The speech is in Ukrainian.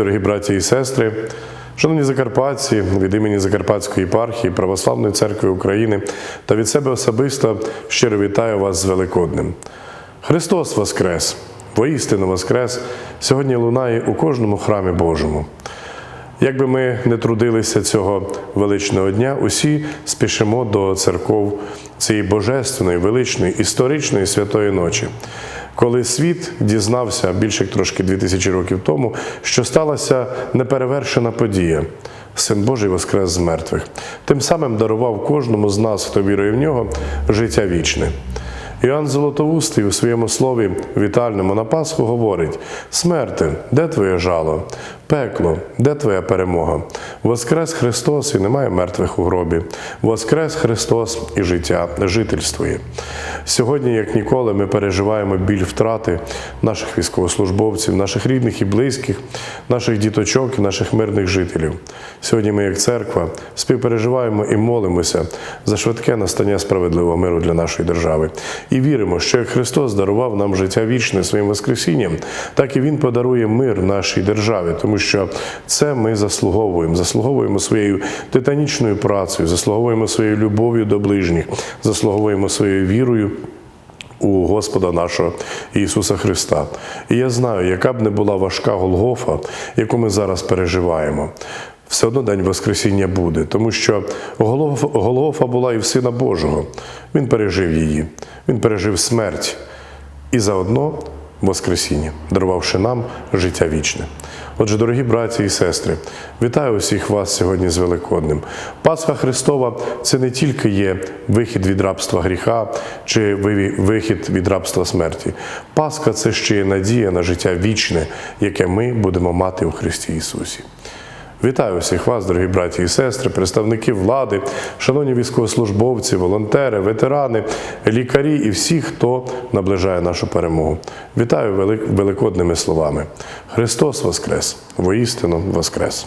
Дорогі браті і сестри, шановні закарпатці, від імені Закарпатської єпархії Православної церкви України та від себе особисто щиро вітаю вас з Великоднем. Христос Воскрес! Воістину Воскрес! Сьогодні лунає у кожному храмі Божому. Як би ми не трудилися цього величного дня, усі спішимо до церков цієї божественної, величної, історичної святої ночі, коли світ дізнався більше трошки 2000 років тому, що сталася неперевершена подія. Син Божий воскрес з мертвих, тим самим дарував кожному з нас, хто вірує в нього, життя вічне. Іоанн Золотоустий у своєму слові вітальному на Пасху говорить: Смерти, де твоє жало? Пекло, де твоя перемога? Воскрес Христос і немає мертвих у гробі. Воскрес Христос і життя жительствує. Сьогодні, як ніколи, ми переживаємо біль втрати наших військовослужбовців, наших рідних і близьких, наших діточок і наших мирних жителів. Сьогодні ми, як церква, співпереживаємо і молимося за швидке настання справедливого миру для нашої держави. І віримо, що як Христос дарував нам життя вічне своїм Воскресінням, так і Він подарує мир нашій державі, тому що це ми заслуговуємо. Заслуговуємо своєю титанічною працею, заслуговуємо своєю любов'ю до ближніх, заслуговуємо своєю вірою. У Господа нашого Ісуса Христа. І я знаю, яка б не була важка Голгофа, яку ми зараз переживаємо. Все одно день Воскресіння буде, тому що Голгофа була і в Сина Божого. Він пережив її, він пережив смерть і заодно Воскресіння, дарувавши нам життя вічне. Отже, дорогі браті і сестри, вітаю усіх вас сьогодні з Великодним. Пасха Христова це не тільки є вихід від рабства гріха чи вихід від рабства смерті. Пасха це ще є надія на життя вічне, яке ми будемо мати у Христі Ісусі. Вітаю всіх вас, дорогі браті і сестри, представники влади, шановні військовослужбовці, волонтери, ветерани, лікарі і всі, хто наближає нашу перемогу. Вітаю велик- великодними словами. Христос Воскрес! Воістину Воскрес!